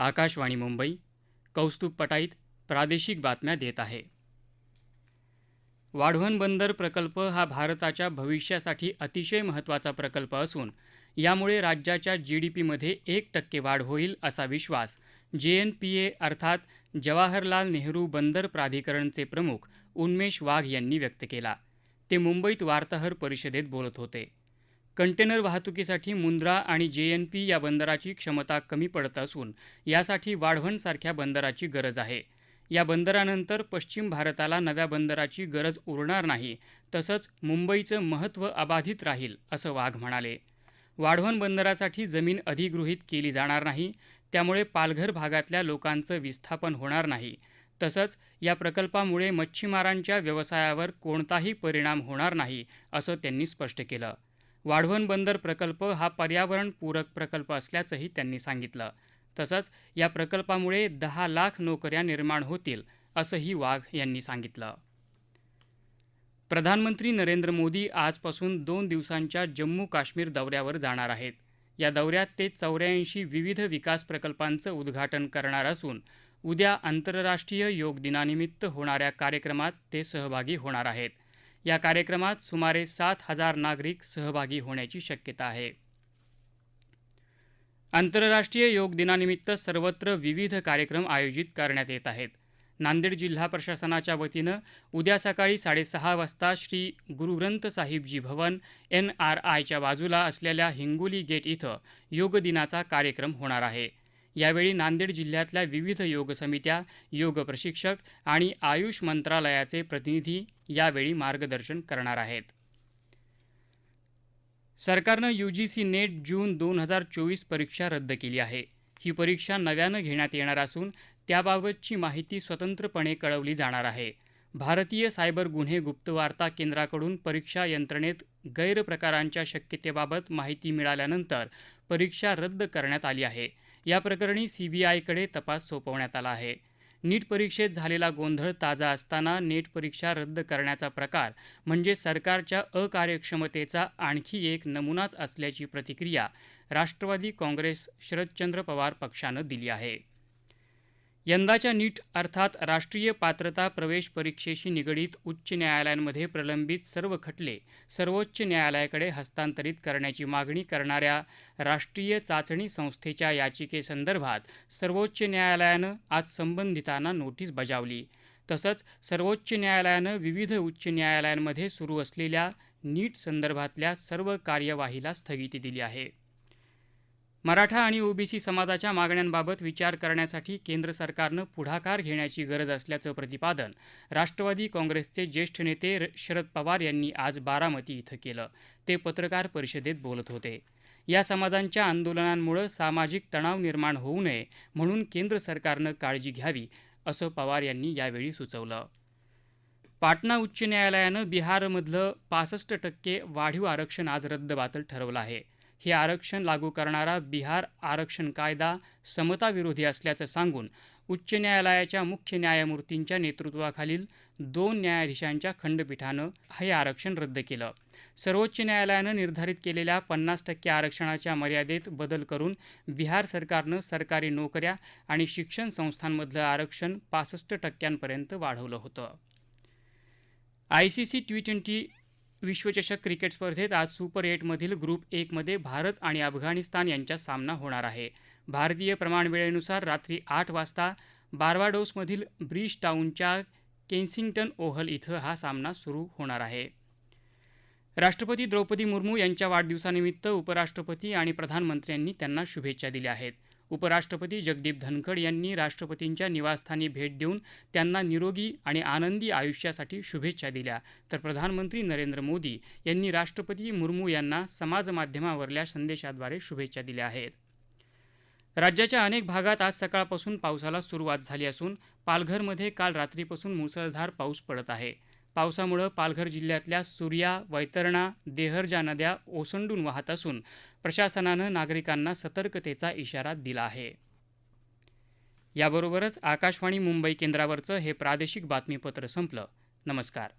आकाशवाणी मुंबई कौस्तुभ पटाईत प्रादेशिक बातम्या देत आहे. वाढवण बंदर प्रकल्प हा भारताच्या भविष्यासाठी अतिशय महत्त्वाचा प्रकल्प असून यामुळे राज्याच्या जीडीपीमध्ये एक टक्के वाढ होईल असा विश्वास जे एन पी ए अर्थात जवाहरलाल नेहरू बंदर प्राधिकरणचे प्रमुख उन्मेष वाघ यांनी व्यक्त केला. ते मुंबईत वार्ताहर परिषदेत बोलत होते. कंटेनर वाहतुकीसाठी मुंद्रा आणि जे एन पी या बंदराची क्षमता कमी पडत असून यासाठी वाढवणसारख्या बंदराची गरज आहे. या बंदरानंतर पश्चिम भारताला नव्या बंदराची गरज उरणार नाही तसंच मुंबईचं महत्त्व अबाधित राहील असं वाघ म्हणाले. वाढवण बंदरासाठी जमीन अधिगृहीत केली जाणार नाही त्यामुळे पालघर भागातल्या लोकांचं विस्थापन होणार नाही. तसंच या प्रकल्पामुळे मच्छीमारांच्या व्यवसायावर कोणताही परिणाम होणार नाही असं त्यांनी स्पष्ट केलं. वाढवण बंदर प्रकल्प हा पर्यावरणपूरक प्रकल्प असल्याचंही त्यांनी सांगितलं. तसंच या प्रकल्पामुळे दहा लाख नोकऱ्या निर्माण होतील असंही वाघ यांनी सांगितलं. प्रधानमंत्री नरेंद्र मोदी आजपासून दोन दिवसांच्या जम्मू काश्मीर दौऱ्यावर जाणार आहेत. या दौऱ्यात ते चौऱ्याऐंशी विविध विकास प्रकल्पांचं उद्घाटन करणार असून उद्या आंतरराष्ट्रीय योग दिनानिमित्त होणाऱ्या कार्यक्रमात ते सहभागी होणार आहेत. या कार्यक्रमात सुमारे सात हजार नागरिक सहभागी होण्याची शक्यता आहे. आंतरराष्ट्रीय योग दिनानिमित्त सर्वत्र विविध कार्यक्रम आयोजित करण्यात येत आहेत. नांदेड जिल्हा प्रशासनाच्या वतीनं उद्या सकाळी साडेसहा वाजता श्री गुरुग्रंथ साहिबजी भवन एन आर आयच्या बाजूला असलेल्या हिंगोली गेट इथं योग दिनाचा कार्यक्रम होणार आहे. यावेळी नांदेड जिल्ह्यातल्या विविध योग समित्या योग प्रशिक्षक आणि आयुष मंत्रालयाचे प्रतिनिधी यावेळी मार्गदर्शन करणार आहेत. सरकारनं यू जी सी नेट जून दोन हजार चोवीस परीक्षा रद्द केली आहे. ही परीक्षा नव्यानं घेण्यात येणार असून त्याबाबतची माहिती स्वतंत्रपणे कळवली जाणार आहे. भारतीय सायबर गुन्हे गुप्तवार्ता केंद्राकडून परीक्षा यंत्रणेत गैरप्रकारांच्या शक्यतेबाबत माहिती मिळाल्यानंतर परीक्षा रद्द करण्यात आली आहे. या प्रकरणी सीबीआयकडे तपास सोपवण्यात आला आहे. नीट परीक्षेत झालेला गोंधळ ताजा असताना नेट परीक्षा रद्द करण्याचा प्रकार म्हणजे सरकारच्या अकार्यक्षमतेचा आणखी एक नमुनाच असल्याची प्रतिक्रिया राष्ट्रवादी काँग्रेस शरदचंद्र पवार पक्षानं दिली आहे. यंदाच्या नीट अर्थात राष्ट्रीय पात्रता प्रवेश परीक्षेशी निगडीत उच्च न्यायालयांमध्ये प्रलंबित सर्व खटले सर्वोच्च न्यायालयाकडे हस्तांतरित करण्याची मागणी करणाऱ्या राष्ट्रीय चाचणी संस्थेच्या याचिकेसंदर्भात सर्वोच्च न्यायालयानं आज संबंधितांना नोटीस बजावली. तसंच सर्वोच्च न्यायालयानं विविध उच्च न्यायालयांमध्ये सुरू असलेल्या नीट संदर्भातल्या सर्व कार्यवाहीला स्थगिती दिली आहे. मराठा आणि ओबीसी समाजाच्या मागण्यांबाबत विचार करण्यासाठी केंद्र सरकारनं पुढाकार घेण्याची गरज असल्याचं प्रतिपादन राष्ट्रवादी काँग्रेसचे ज्येष्ठ नेते शरद पवार यांनी आज बारामती इथं केलं. ते पत्रकार परिषदेत बोलत होते. या समाजांच्या आंदोलनांमुळे सामाजिक तणाव निर्माण होऊ नये म्हणून केंद्र सरकारनं काळजी घ्यावी असं पवार यांनी यावेळी सुचवलं. पाटणा उच्च न्यायालयानं बिहारमधलं पासष्ट टक्के वाढीव आरक्षण आज रद्दबातल ठरवलं आहे. हे आरक्षण लागू करणारा बिहार आरक्षण कायदा समताविरोधी असल्याचं सांगून उच्च न्यायालयाच्या मुख्य न्यायमूर्तींच्या नेतृत्वाखालील दोन न्यायाधीशांच्या खंडपीठानं हे आरक्षण रद्द केलं. सर्वोच्च न्यायालयानं निर्धारित केलेल्या पन्नास टक्के आरक्षणाच्या मर्यादेत बदल करून बिहार सरकारनं सरकारी नोकऱ्या आणि शिक्षण संस्थांमधलं आरक्षण पासष्ट टक्क्यांपर्यंत वाढवलं होतं. I C C T twenty विश्वचषक क्रिकेट स्पर्धेत आज सुपर एटमधील ग्रुप एकमध्ये भारत आणि अफगाणिस्तान यांच्यात सामना होणार आहे. भारतीय प्रमाणवेळेनुसार रात्री आठ वाजता बार्बाडोसमधील ब्रिज टाऊनच्या केन्सिंग्टन ओव्हल इथं हा सामना सुरू होणार आहे. राष्ट्रपती द्रौपदी मुर्मू यांच्या वाढदिवसानिमित्त उपराष्ट्रपती आणि प्रधानमंत्र्यांनी त्यांना शुभेच्छा दिल्या आहेत. उपराष्ट्रपती जगदीप धनखड यांनी राष्ट्रपतींच्या निवासस्थानी भेट देऊन त्यांना निरोगी आणि आनंदी आयुष्यासाठी शुभेच्छा दिल्या. तर प्रधानमंत्री नरेंद्र मोदी यांनी राष्ट्रपती मुर्मू यांना समाजमाध्यमावरल्या संदेशाद्वारे शुभेच्छा दिल्या आहेत. राज्याच्या अनेक भागात आज सकाळपासून पावसाला सुरुवात झाली असून पालघरमध्ये काल रात्रीपासून मुसळधार पाऊस पडत आहे. पावसामुळं पालघर जिल्ह्यातल्या सूर्या वैतरणा देहरजा नद्या ओसंडून वाहत असून प्रशासनानं नागरिकांना सतर्कतेचा इशारा दिला आहे. याबरोबरच आकाशवाणी मुंबई केंद्रावरचं हे प्रादेशिक बातमीपत्र संपलं. नमस्कार.